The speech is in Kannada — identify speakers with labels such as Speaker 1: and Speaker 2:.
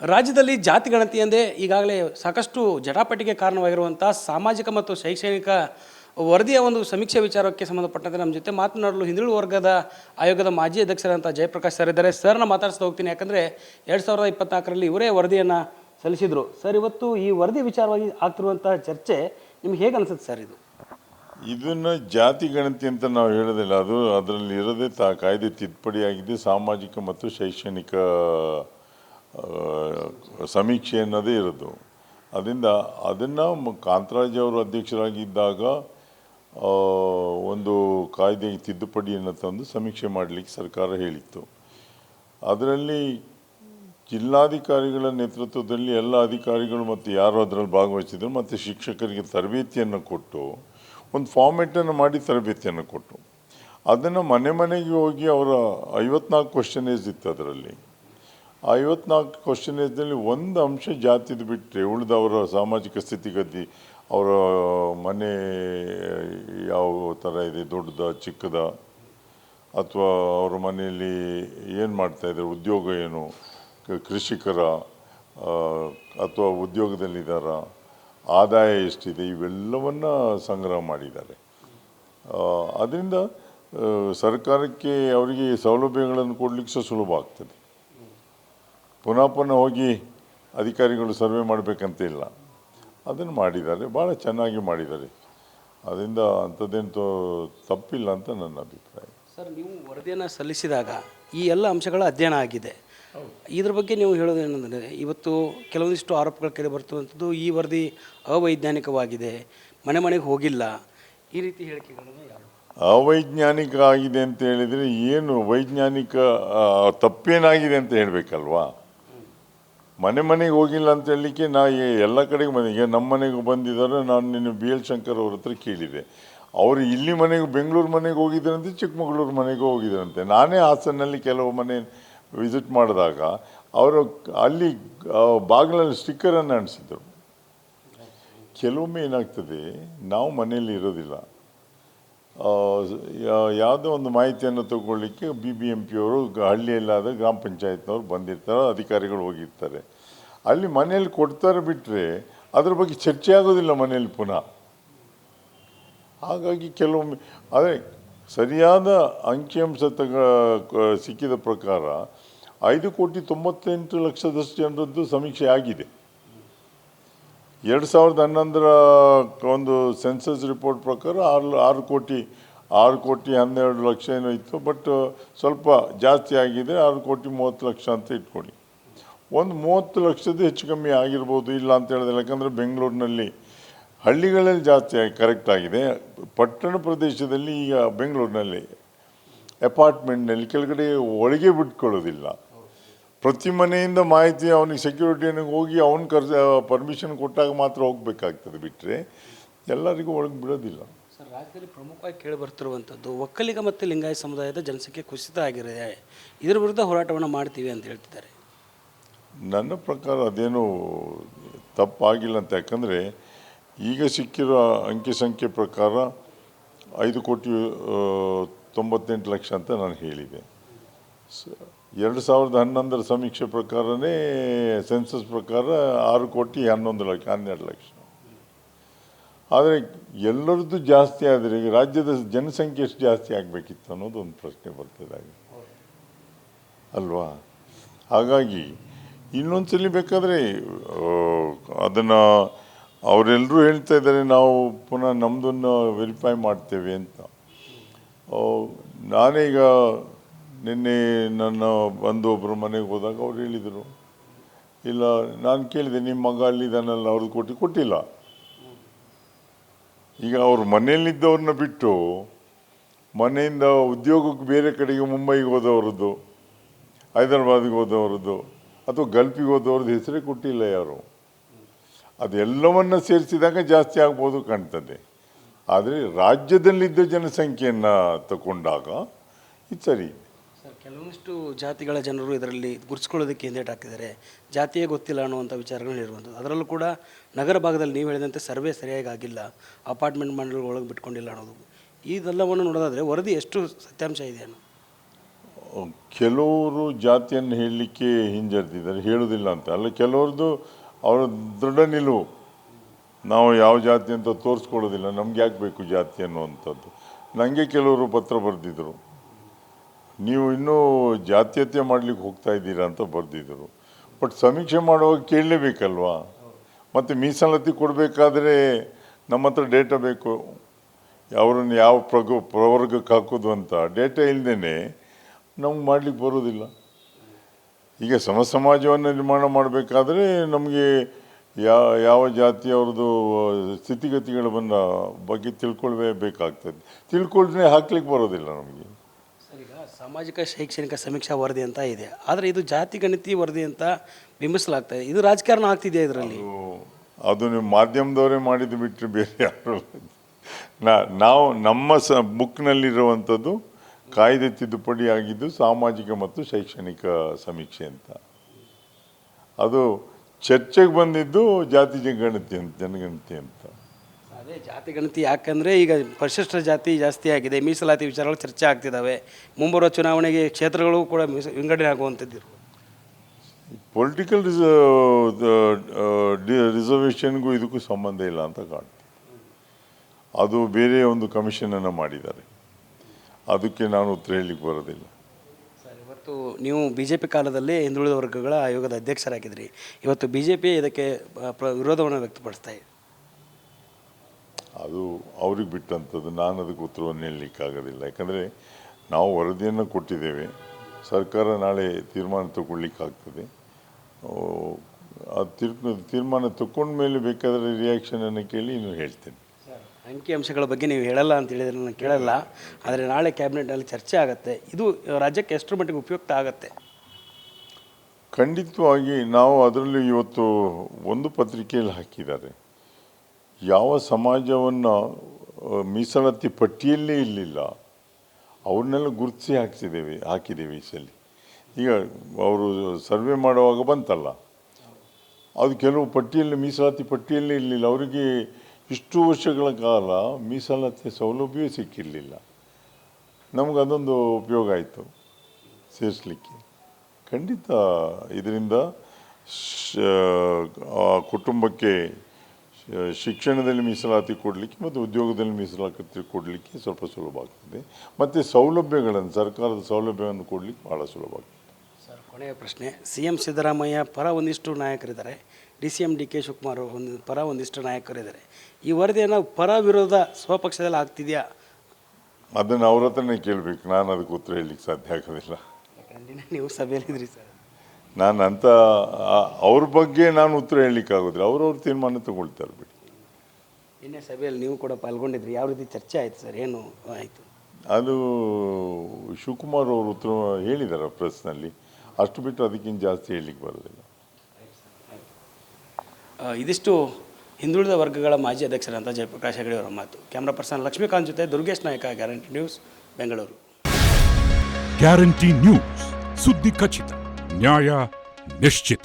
Speaker 1: ರಾಜ್ಯದಲ್ಲಿ ಜಾತಿ ಗಣತಿ ಎಂದೇ ಈಗಾಗಲೇ ಸಾಕಷ್ಟು ಜಟಾಪಟಿಗೆ ಕಾರಣವಾಗಿರುವಂಥ ಸಾಮಾಜಿಕ ಮತ್ತು ಶೈಕ್ಷಣಿಕ ವರದಿಯ ಒಂದು ಸಮೀಕ್ಷೆ ವಿಚಾರಕ್ಕೆ ಸಂಬಂಧಪಟ್ಟಂತೆ ನಮ್ಮ ಜೊತೆ ಮಾತನಾಡಲು ಹಿಂದುಳಿದ ವರ್ಗದ ಆಯೋಗದ ಮಾಜಿ ಅಧ್ಯಕ್ಷರಂತ ಜಯಪ್ರಕಾಶ್ ಸರ್ ಇದ್ದಾರೆ. ಸರ್ನ ಮಾತಾಡಿಸ್ತಾ ಹೋಗ್ತೀನಿ. ಯಾಕಂದರೆ ಎರಡು ಸಾವಿರದ ಇಪ್ಪತ್ನಾಲ್ಕರಲ್ಲಿ ಇವರೇ ವರದಿಯನ್ನು ಸಲ್ಲಿಸಿದರು. ಸರ್, ಇವತ್ತು ಈ ವರದಿ ವಿಚಾರವಾಗಿ ಆಗ್ತಿರುವಂಥ ಚರ್ಚೆ ನಿಮ್ಗೆ ಹೇಗೆ ಅನಿಸುತ್ತೆ ಸರ್ ಇದು?
Speaker 2: ಇದನ್ನು ಜಾತಿ ಗಣತಿ ಅಂತ ನಾವು ಹೇಳೋದಿಲ್ಲ. ಅದು ಅದರಲ್ಲಿ ಇರೋದೇ ತ ಕಾಯ್ದೆ ತಿದ್ದುಪಡಿಯಾಗಿದೆ ಸಾಮಾಜಿಕ ಮತ್ತು ಶೈಕ್ಷಣಿಕ ಸಮೀಕ್ಷೆ ಅನ್ನೋದೇ ಇರೋದು. ಅದರಿಂದ ಅದನ್ನು ಕಾಂತರಾಜ್ ಅವರು ಅಧ್ಯಕ್ಷರಾಗಿದ್ದಾಗ ಒಂದು ಕಾಯ್ದೆ ತಿದ್ದುಪಡಿಯನ್ನು ತಂದು ಸಮೀಕ್ಷೆ ಮಾಡಲಿಕ್ಕೆ ಸರ್ಕಾರ ಹೇಳಿತ್ತು. ಅದರಲ್ಲಿ ಜಿಲ್ಲಾಧಿಕಾರಿಗಳ ನೇತೃತ್ವದಲ್ಲಿ ಎಲ್ಲ ಅಧಿಕಾರಿಗಳು ಮತ್ತು ಯಾರು ಅದರಲ್ಲಿ ಭಾಗವಹಿಸಿದ್ರು, ಮತ್ತು ಶಿಕ್ಷಕರಿಗೆ ತರಬೇತಿಯನ್ನು ಕೊಟ್ಟು, ಒಂದು ಫಾರ್ಮೆಟನ್ನು ಮಾಡಿ ತರಬೇತಿಯನ್ನು ಕೊಟ್ಟು. ಅದನ್ನು ಮನೆ ಮನೆಗೆ ಹೋಗಿ ಅವರ ಐವತ್ನಾಲ್ಕು ಕ್ವಶನೇಜ್ ಇತ್ತು ಅದರಲ್ಲಿ. ಐವತ್ನಾಲ್ಕು ಕ್ವಶನೇಜ್ನಲ್ಲಿ ಒಂದು ಅಂಶ ಜಾತಿದು ಬಿಟ್ಟರೆ ಉಳಿದವರ ಸಾಮಾಜಿಕ ಸ್ಥಿತಿಗತಿ, ಅವರ ಮನೆ ಯಾವ ಥರ ಇದೆ, ದೊಡ್ಡದ, ಚಿಕ್ಕದ, ಅಥವಾ ಅವ್ರ ಮನೆಯಲ್ಲಿ ಏನು ಮಾಡ್ತಾಯಿದ್ದಾರೆ ಉದ್ಯೋಗ ಏನು ಕೃಷಿಕರ ಅಥವಾ ಉದ್ಯೋಗದಲ್ಲಿದ್ದಾರ ಆದಾಯ ಎಷ್ಟಿದೆ, ಇವೆಲ್ಲವನ್ನು ಸಂಗ್ರಹ ಮಾಡಿದ್ದಾರೆ. ಅದರಿಂದ ಸರ್ಕಾರಕ್ಕೆ ಅವರಿಗೆ ಸೌಲಭ್ಯಗಳನ್ನು ಕೊಡಲಿಕ್ಕೆ ಸಹ ಸುಲಭ ಆಗ್ತದೆ. ಪುನಃ ಪುನಃ ಹೋಗಿ ಅಧಿಕಾರಿಗಳು ಸರ್ವೆ ಮಾಡಬೇಕಂತ ಇಲ್ಲ. ಅದನ್ನು ಮಾಡಿದ್ದಾರೆ ಭಾಳ ಚೆನ್ನಾಗಿ ಮಾಡಿದ್ದಾರೆ. ಅದರಿಂದ ಅಂಥದ್ದೇನು ತಪ್ಪಿಲ್ಲ ಅಂತ ನನ್ನ ಅಭಿಪ್ರಾಯ.
Speaker 1: ಸರ್ ನೀವು ವರದಿಯನ್ನು ಸಲ್ಲಿಸಿದಾಗ ಈ ಎಲ್ಲ ಅಂಶಗಳ ಅಧ್ಯಯನ ಆಗಿದೆ. ಇದ್ರ ಬಗ್ಗೆ ನೀವು ಹೇಳೋದು ಏನಂದರೆ ಇವತ್ತು ಕೆಲವೊಂದಿಷ್ಟು ಆರೋಪಗಳು ಕೇಳಿ ಬರ್ತವಂಥದ್ದು ಈ ವರದಿ ಅವೈಜ್ಞಾನಿಕವಾಗಿದೆ ಮನೆ ಮನೆಗೆ ಹೋಗಿಲ್ಲ. ಈ ರೀತಿ ಹೇಳಿಕೆಗಳನ್ನು ಯಾರು?
Speaker 2: ಅವೈಜ್ಞಾನಿಕ ಆಗಿದೆ ಅಂತ ಹೇಳಿದರೆ ಏನು ವೈಜ್ಞಾನಿಕ ತಪ್ಪೇನಾಗಿದೆ ಅಂತ ಹೇಳಬೇಕಲ್ವಾ? ಮನೆ ಮನೆಗೆ ಹೋಗಿಲ್ಲ ಅಂತ ಹೇಳಲಿಕ್ಕೆ ನಾ ಎಲ್ಲ ಕಡೆಗೆ ಮನೆಗೆ ನಮ್ಮ ಮನೆಗೆ ಬಂದಿದ್ದಾರೆ, ನಾನು ನಿನ್ನ ಬಿ ಎಲ್ ಶಂಕರ್ ಅವ್ರ ಹತ್ರ ಕೇಳಿದೆ ಅವರು ಇಲ್ಲಿ ಮನೆಗೆ, ಬೆಂಗಳೂರು ಮನೆಗೆ ಹೋಗಿದ್ದರಂತೆ ಚಿಕ್ಕಮಗಳೂರು ಮನೆಗೆ ಹೋಗಿದ್ದರಂತೆ ನಾನೇ ಹಾಸನಲ್ಲಿ ಕೆಲವು ಮನೆ ವಿಸಿಟ್ ಮಾಡಿದಾಗ ಅವರು ಅಲ್ಲಿ ಬಾಗಿಲಲ್ಲಿ ಸ್ಟಿಕ್ಕರನ್ನು ಅಂಟಿಸಿದರು. ಕೆಲವೊಮ್ಮೆ ಏನಾಗ್ತದೆ, ನಾವು ಮನೆಯಲ್ಲಿ ಇರೋದಿಲ್ಲ. ಯಾವುದೋ ಒಂದು ಮಾಹಿತಿಯನ್ನು ತಗೊಳ್ಳಿಕ್ಕೆ ಬಿ ಬಿ ಎಂ ಪಿಯವರು ಹಳ್ಳಿಯಲ್ಲಾದ ಗ್ರಾಮ ಪಂಚಾಯತ್ನವ್ರು ಬಂದಿರ್ತಾರೆ, ಅಧಿಕಾರಿಗಳು ಹೋಗಿರ್ತಾರೆ. ಅಲ್ಲಿ ಮನೆಯಲ್ಲಿ ಕೊಡ್ತಾರೆ ಬಿಟ್ಟರೆ ಅದ್ರ ಬಗ್ಗೆ ಚರ್ಚೆ ಆಗೋದಿಲ್ಲ ಮನೆಯಲ್ಲಿ ಪುನಃ. ಹಾಗಾಗಿ ಕೆಲವೊಮ್ಮೆ, ಅದೇ ಸರಿಯಾದ ಅಂಕಿಅಂಶ ತಗ ಸಿಕ್ಕಿದ ಪ್ರಕಾರ ಐದು ಕೋಟಿ ತೊಂಬತ್ತೆಂಟು ಲಕ್ಷದಷ್ಟು ಜನರದ್ದು ಸಮೀಕ್ಷೆ ಆಗಿದೆ. ಎರಡು ಸಾವಿರದ ಹನ್ನೊಂದರ ಒಂದು ಸೆನ್ಸಸ್ ರಿಪೋರ್ಟ್ ಪ್ರಕಾರ ಆರು ಆರು ಕೋಟಿ ಆರು ಕೋಟಿ ಹನ್ನೆರಡು ಲಕ್ಷ ಏನೋ ಇತ್ತು, ಬಟ್ ಸ್ವಲ್ಪ ಜಾಸ್ತಿ ಆಗಿದೆ, ಆರು ಕೋಟಿ ಮೂವತ್ತು ಲಕ್ಷ ಅಂತ ಇಟ್ಕೊಳ್ಳಿ. ಒಂದು ಮೂವತ್ತು ಲಕ್ಷದ ಹೆಚ್ಚು ಕಮ್ಮಿ ಆಗಿರ್ಬೋದು ಇಲ್ಲ ಅಂತ ಹೇಳಿದ್ರೆ, ಯಾಕಂದರೆ ಬೆಂಗಳೂರಿನಲ್ಲಿ ಹಳ್ಳಿಗಳಲ್ಲಿ ಜಾಸ್ತಿ ಕರೆಕ್ಟ್ ಆಗಿದೆ. ಪಟ್ಟಣ ಪ್ರದೇಶದಲ್ಲಿ ಈಗ ಬೆಂಗಳೂರಿನಲ್ಲಿ ಅಪಾರ್ಟ್ಮೆಂಟ್ನಲ್ಲಿ ಕೆಳಗಡೆ ಒಳಗೆ ಬಿಟ್ಕೊಳ್ಳೋದಿಲ್ಲ. ಪ್ರತಿ ಮನೆಯಿಂದ ಮಾಹಿತಿ ಅವನಿಗೆ ಸೆಕ್ಯೂರಿಟಿಯನ್ನು ಹೋಗಿ ಅವನ ಕರ್ಸ ಪರ್ಮಿಷನ್ ಕೊಟ್ಟಾಗ ಮಾತ್ರ ಹೋಗಬೇಕಾಗ್ತದೆ ಬಿಟ್ಟರೆ ಎಲ್ಲರಿಗೂ ಒಳಗೆ ಬಿಡೋದಿಲ್ಲ.
Speaker 1: ಸರ್, ರಾಜ್ಯದಲ್ಲಿ ಪ್ರಮುಖವಾಗಿ ಕೇಳಿ ಬರ್ತಿರುವಂಥದ್ದು ಒಕ್ಕಲಿಗ ಮತ್ತು ಲಿಂಗಾಯತ ಸಮುದಾಯದ ಜನಸಂಖ್ಯೆ ಕುಸಿತ ಆಗಿದೆ. ಇದರ ವಿರುದ್ಧ ಹೋರಾಟವನ್ನು ಮಾಡ್ತೀವಿ ಅಂತ ಹೇಳ್ತಿದ್ದಾರೆ.
Speaker 2: ನನ್ನ ಪ್ರಕಾರ ಅದೇನು ತಪ್ಪಾಗಿಲ್ಲ ಅಂತ. ಯಾಕಂದರೆ ಈಗ ಸಿಕ್ಕಿರೋ ಅಂಕಿ ಸಂಖ್ಯೆ ಪ್ರಕಾರ ಐದು ಕೋಟಿ ತೊಂಬತ್ತೆಂಟು ಲಕ್ಷ ಅಂತ ನಾನು ಹೇಳಿದೆ. ಎರಡು ಸಾವಿರದ ಹನ್ನೊಂದರ ಸಮೀಕ್ಷೆ ಪ್ರಕಾರನೇ ಸೆನ್ಸಸ್ ಪ್ರಕಾರ ಆರು ಕೋಟಿ ಹನ್ನೊಂದು ಲಕ್ಷ, ಹನ್ನೆರಡು ಲಕ್ಷ. ಆದರೆ ಎಲ್ಲರದ್ದು ಜಾಸ್ತಿ ಆದರೆ ಈಗ ರಾಜ್ಯದ ಜನಸಂಖ್ಯೆ ಎಷ್ಟು ಜಾಸ್ತಿ ಆಗಬೇಕಿತ್ತು ಅನ್ನೋದು ಒಂದು ಪ್ರಶ್ನೆ ಬರ್ತದೆ ಅಲ್ವಾ? ಹಾಗಾಗಿ ಇನ್ನೊಂದ್ಸಲಿ ಬೇಕಾದರೆ ಅದನ್ನು ಅವರೆಲ್ಲರೂ ಹೇಳ್ತಾ ಇದ್ದಾರೆ, ನಾವು ಪುನಃ ನಮ್ಮದನ್ನು ವೆರಿಫೈ ಮಾಡ್ತೇವೆ ಅಂತ. ನಾನೀಗ ನಿನ್ನೆ ನನ್ನ ಬಂದು ಒಬ್ಬರು ಮನೆಗೆ ಹೋದಾಗ ಅವ್ರು ಹೇಳಿದರು, ಇಲ್ಲ, ನಾನು ಕೇಳಿದೆ, ನಿಮ್ಮ ಮಗ ಅಲ್ಲಿದ್ದಾನಲ್ಲ ಅವ್ರದ್ದು ಕೊಟ್ಟು ಕೊಟ್ಟಿಲ್ಲ. ಈಗ ಅವ್ರ ಮನೆಯಲ್ಲಿದ್ದವ್ರನ್ನ ಬಿಟ್ಟು ಮನೆಯಿಂದ ಉದ್ಯೋಗಕ್ಕೆ ಬೇರೆ ಕಡೆಗೆ ಮುಂಬೈಗೆ ಹೋದವ್ರದ್ದು, ಹೈದರಾಬಾದ್ಗೆ ಹೋದವ್ರದ್ದು ಅಥವಾ ಗಲ್ಫಿಗೆ ಹೋದವ್ರದ್ದು ಹೆಸರೇ ಕೊಟ್ಟಿಲ್ಲ ಯಾರು. ಅದೆಲ್ಲವನ್ನು ಸೇರಿಸಿದಾಗ ಜಾಸ್ತಿ ಆಗ್ಬೋದು ಕಾಣ್ತದೆ. ಆದರೆ ರಾಜ್ಯದಲ್ಲಿದ್ದ ಜನಸಂಖ್ಯೆಯನ್ನು ತಗೊಂಡಾಗ ಇದು ಸರಿ.
Speaker 1: ಕೆಲವೊಂದಿಷ್ಟು ಜಾತಿಗಳ ಜನರು ಇದರಲ್ಲಿ ಗುರ್ಸ್ಕೊಳ್ಳೋದಕ್ಕೆ ಹಿಂದೇಟು ಹಾಕಿದ್ದಾರೆ. ಜಾತಿಯೇ ಗೊತ್ತಿಲ್ಲ ಅನ್ನುವಂಥ ವಿಚಾರಗಳು ಇರುವಂಥದ್ದು ಅದರಲ್ಲೂ ಕೂಡ ನಗರ ಭಾಗದಲ್ಲಿ ನೀವು ಹೇಳಿದಂತೆ ಸರ್ವೆ ಸರಿಯಾಗಿ ಆಗಿಲ್ಲ. ಅಪಾರ್ಟ್ಮೆಂಟ್ ಮಂಡಳಿ ಒಳಗೆ ಬಿಟ್ಕೊಂಡಿಲ್ಲ ಅನ್ನೋದು. ಇದೆಲ್ಲವನ್ನು ನೋಡೋದಾದರೆ ವರದಿ ಎಷ್ಟು ಸತ್ಯಾಂಶ ಇದೆ ಅನ್ನೋ
Speaker 2: ಕೆಲವರು ಜಾತಿಯನ್ನು ಹೇಳಲಿಕ್ಕೆ ಹಿಂಜರಿತಿದ್ದಾರೆ ಹೇಳುವುದಿಲ್ಲ ಅಂತ. ಅಲ್ಲ, ಕೆಲವ್ರದ್ದು ಅವರ ದೃಢ ನಿಲುವು. ನಾವು ಯಾವ ಜಾತಿ ಅಂತ ತೋರಿಸ್ಕೊಳ್ಳೋದಿಲ್ಲ, ನಮ್ಗೆ ಯಾಕೆ ಬೇಕು ಜಾತಿ ಅನ್ನುವಂಥದ್ದು. ನನಗೆ ಕೆಲವರು ಪತ್ರ ಬರೆದಿದ್ದರು ನೀವು ಇನ್ನೂ ಜಾತ್ಯತೆ ಮಾಡಲಿಕ್ಕೆ ಹೋಗ್ತಾ ಇದ್ದೀರಾ ಅಂತ ಬರೆದಿದ್ದರು ಬಟ್ ಸಮೀಕ್ಷೆ ಮಾಡುವಾಗ ಕೇಳಲೇಬೇಕಲ್ವಾ? ಮತ್ತು ಮೀಸಲಾತಿ ಕೊಡಬೇಕಾದ್ರೆ ನಮ್ಮ ಹತ್ರ ಡೇಟಾ ಬೇಕು. ಅವರನ್ನು ಯಾವ ಪ್ರಗ ಪ್ರವರ್ಗಕ್ಕೆ ಹಾಕೋದು ಅಂತ. ಡೇಟಾ ಇಲ್ಲದೇ ನಮ್ಗೆ ಮಾಡಲಿಕ್ಕೆ ಬರೋದಿಲ್ಲ. ಈಗ ಸಮ ಸಮಾಜವನ್ನು ನಿರ್ಮಾಣ ಮಾಡಬೇಕಾದ್ರೆ ನಮಗೆ ಯಾವ ಯಾವ ಜಾತಿಯವ್ರದ್ದು ಸ್ಥಿತಿಗತಿಗಳು ಬಂದ ಬಗ್ಗೆ ತಿಳ್ಕೊಳ್ಬೇಕಾಗ್ತದೆ. ತಿಳ್ಕೊಳ್ದೇ ಹಾಕ್ಲಿಕ್ಕೆ ಬರೋದಿಲ್ಲ ನಮಗೆ.
Speaker 1: ಸರ್ ಈಗ ಸಾಮಾಜಿಕ ಶೈಕ್ಷಣಿಕ ಸಮೀಕ್ಷಾ ವರದಿ ಅಂತ ಇದೆ. ಆದರೆ ಇದು ಜಾತಿ ಗಣಿತಿ ವರದಿ ಅಂತ ಬಿಂಬಿಸಲಾಗ್ತಾ ಇದೆ. ಇದು ರಾಜಕಾರಣ ಆಗ್ತಿದೆಯಾ ಇದರಲ್ಲಿ?
Speaker 2: ಅದು ನೀವು ಮಾಧ್ಯಮದವರೇ ಮಾಡಿದ್ದು ಬಿಟ್ಟರೆ ಬೇರೆ ಯಾರು ನಾ ನಾವು ನಮ್ಮ ಸ ಬುಕ್ನಲ್ಲಿರುವಂಥದ್ದು ಕಾಯ್ದೆ ತಿದ್ದುಪಡಿ ಆಗಿದ್ದು ಸಾಮಾಜಿಕ ಮತ್ತು ಶೈಕ್ಷಣಿಕ ಸಮೀಕ್ಷೆ ಅಂತ. ಅದು ಚರ್ಚೆಗೆ ಬಂದಿದ್ದು ಜಾತಿ ಜನಗಣತಿ ಅಂತ ಜನಗಣತಿ ಅಂತ.
Speaker 1: ಅದೇ ಜಾತಿ ಗಣತಿ ಯಾಕಂದರೆ ಈಗ ಪರಿಶಿಷ್ಟ ಜಾತಿ ಜಾಸ್ತಿ ಆಗಿದೆ ಮೀಸಲಾತಿ ವಿಚಾರಗಳು ಚರ್ಚೆ ಆಗ್ತಿದ್ದಾವೆ ಮುಂಬರುವ ಚುನಾವಣೆಗೆ ಕ್ಷೇತ್ರಗಳು ಕೂಡ ಮೀಸ ವಿಂಗಡಣೆ ಆಗುವಂಥದ್ದು
Speaker 2: ಪೊಲಿಟಿಕಲ್ ರಿಸರ್ವೇಷನ್ಗೂ ಇದಕ್ಕೂ ಸಂಬಂಧ ಇಲ್ಲ ಅಂತ ಕಾಣ್ತೀವಿ ಅದು ಬೇರೆ ಒಂದು ಕಮಿಷನನ್ನು ಮಾಡಿದ್ದಾರೆ. ಅದಕ್ಕೆ ನಾನು ಉತ್ತರ ಹೇಳಲಿಕ್ಕೆ ಬರೋದಿಲ್ಲ.
Speaker 1: ಸರ್ ಇವತ್ತು ನೀವು ಬಿ ಜೆ ಪಿ ಕಾಲದಲ್ಲಿ ಹಿಂದುಳಿದ ವರ್ಗಗಳ ಆಯೋಗದ ಅಧ್ಯಕ್ಷರಾಗಿದ್ರಿ. ಇವತ್ತು ಬಿ ಜೆ ಪಿ ಇದಕ್ಕೆ ಪ್ರ- ವಿರೋಧವನ್ನು ವ್ಯಕ್ತಪಡಿಸ್ತಾ ಇದೆ.
Speaker 2: ಅದು ಅವ್ರಿಗೆ ಬಿಟ್ಟಂಥದ್ದು ನಾನು ಅದಕ್ಕೆ ಉತ್ತರವನ್ನು ಹೇಳಲಿಕ್ಕಾಗೋದಿಲ್ಲ ಯಾಕಂದರೆ ನಾವು ವರದಿಯನ್ನು ಕೊಟ್ಟಿದ್ದೇವೆ. ಸರ್ಕಾರ ನಾಳೆ ತೀರ್ಮಾನ ತಗೊಳ್ಳಿಕ್ಕಾಗ್ತದೆ ಆ, ಆ ತೀರ್ ತೀರ್ಮಾನ ತಗೊಂಡ ಮೇಲೆ ಬೇಕಾದರೆ ರಿಯಾಕ್ಷನನ್ನು ಕೇಳಿ ಇನ್ನು ಹೇಳ್ತೇನೆ.
Speaker 1: ಅಂಕಿ ಅಂಶಗಳ ಬಗ್ಗೆ ನೀವು ಹೇಳಲ್ಲ ಅಂತ ಹೇಳಿದ್ರೆ ನಾನು ಕೇಳಲ್ಲ. ಆದರೆ ನಾಳೆ ಕ್ಯಾಬಿನೆಟ್ನಲ್ಲಿ ಚರ್ಚೆ ಆಗುತ್ತೆ. ಇದು ರಾಜ್ಯಕ್ಕೆ ಎಷ್ಟರ ಮಟ್ಟಿಗೆ ಉಪಯುಕ್ತ ಆಗುತ್ತೆ?
Speaker 2: ಖಂಡಿತವಾಗಿ ನಾವು ಅದರಲ್ಲಿ ಇವತ್ತು ಒಂದು ಪತ್ರಿಕೆಯಲ್ಲಿ ಹಾಕಿದ್ದಾರೆ. ಯಾವ ಸಮಾಜವನ್ನು ಮೀಸಲಾತಿ ಪಟ್ಟಿಯಲ್ಲೇ ಇರಲಿಲ್ಲ ಅವ್ರನ್ನೆಲ್ಲ ಗುರುತಿಸಿ ಹಾಕ್ಸಿದ್ದೇವೆ, ಹಾಕಿದ್ದೇವೆ ಈ ಸಲ. ಈಗ ಅವರು ಸರ್ವೆ ಮಾಡುವಾಗ ಬಂತಲ್ಲ. ಅದು ಕೆಲವು ಪಟ್ಟಿಯಲ್ಲಿ ಮೀಸಲಾತಿ ಪಟ್ಟಿಯಲ್ಲೇ ಇರಲಿಲ್ಲ. ಅವರಿಗೆ ಇಷ್ಟು ವರ್ಷಗಳ ಕಾಲ ಮೀಸಲಾತಿ ಸೌಲಭ್ಯವೇ ಸಿಕ್ಕಿರಲಿಲ್ಲ. ನಮ್ಗೆ ಅದೊಂದು ಉಪಯೋಗ ಆಯಿತು ಸೇರಿಸ್ಲಿಕ್ಕೆ. ಖಂಡಿತ ಇದರಿಂದ ಆ ಕುಟುಂಬಕ್ಕೆ ಶಿಕ್ಷಣದಲ್ಲಿ ಮೀಸಲಾತಿ ಕೊಡಲಿಕ್ಕೆ ಮತ್ತು ಉದ್ಯೋಗದಲ್ಲಿ ಮೀಸಲಾತಿ ಕೊಡಲಿಕ್ಕೆ ಸ್ವಲ್ಪ ಸುಲಭ ಆಗ್ತದೆ. ಮತ್ತು ಸೌಲಭ್ಯಗಳನ್ನು, ಸರ್ಕಾರದ ಸೌಲಭ್ಯವನ್ನು ಕೊಡಲಿಕ್ಕೆ ಭಾಳ ಸುಲಭ ಆಗ್ತದೆ.
Speaker 1: ಸರ್ ಕೊನೆಯ ಪ್ರಶ್ನೆ. ಸಿ ಎಂ ಸಿದ್ದರಾಮಯ್ಯ ಪರ ಒಂದಿಷ್ಟು ನಾಯಕರಿದ್ದಾರೆ. D C M D K Shivakumar ಒಂದು ಪರ ಒಂದಿಷ್ಟು ನಾಯಕರಿದ್ದಾರೆ. ಈ ವರದಿಯನ್ನು ಪರ ವಿರೋಧ ಸ್ವಪಕ್ಷದಲ್ಲಿ ಆಗ್ತಿದೆಯಾ?
Speaker 2: ಅದನ್ನು ಅವ್ರ ಹತ್ರನೇ ಕೇಳಬೇಕು. ನಾನು ಅದಕ್ಕೆ ಉತ್ತರ ಹೇಳಲಿಕ್ಕೆ ಸಾಧ್ಯ ಆಗೋದಿಲ್ಲ.
Speaker 1: ಯಾಕಂದ್ರೆ ನೀವು ಸಭೆಯಲ್ಲಿದ್ರಿ ಸರ್.
Speaker 2: ನಾನು ಅಂತ ಆ- ಅವ್ರ ಬಗ್ಗೆ ನಾನು ಉತ್ತರ ಹೇಳಲಿಕ್ಕೆ ಆಗೋದಿಲ್ಲ. ಅವ್ರವ್ರ ತೀರ್ಮಾನ ತಗೊಳ್ತಾರೆ ಬಿಡಿ.
Speaker 1: ನಿನ್ನೆ ಸಭೆಯಲ್ಲಿ ನೀವು ಕೂಡ ಪಾಲ್ಗೊಂಡಿದ್ರಿ. ಯಾವ ರೀತಿ ಚರ್ಚೆ ಆಯಿತು ಸರ್? ಏನು ಆಯಿತು?
Speaker 2: ಅದು ಶಿವಕುಮಾರ್ ಅವರು ಉತ್ತರ ಹೇಳಿದ್ದಾರೆ ಪ್ರೆಸ್ನಲ್ಲಿ. ಅಷ್ಟು ಬಿಟ್ಟು ಅದಕ್ಕಿಂತ ಜಾಸ್ತಿ ಹೇಳಲಿಕ್ಕೆ ಬರೋದಿಲ್ಲ
Speaker 1: ಆ, ಇದಿಷ್ಟು ಹಿಂದುಳಿದ ವರ್ಗಗಳ ಮಾಜಿ ಅಧ್ಯಕ್ಷರಂತ ಜಯಪ್ರಕಾಶ್ ಹೆಗಡೆ ಅವರ ಮಾತು. ಕ್ಯಾಮ್ರಾ ಪರ್ಸನ್ ಲಕ್ಷ್ಮೀಕಾಂತ್ ಜೊತೆ Durgesh Nayak guarantee news Bengaluru.
Speaker 3: Guarantee news ಸುದ್ದಿ ಖಚಿತ ನ್ಯಾಯ ನಿಶ್ಚಿತ.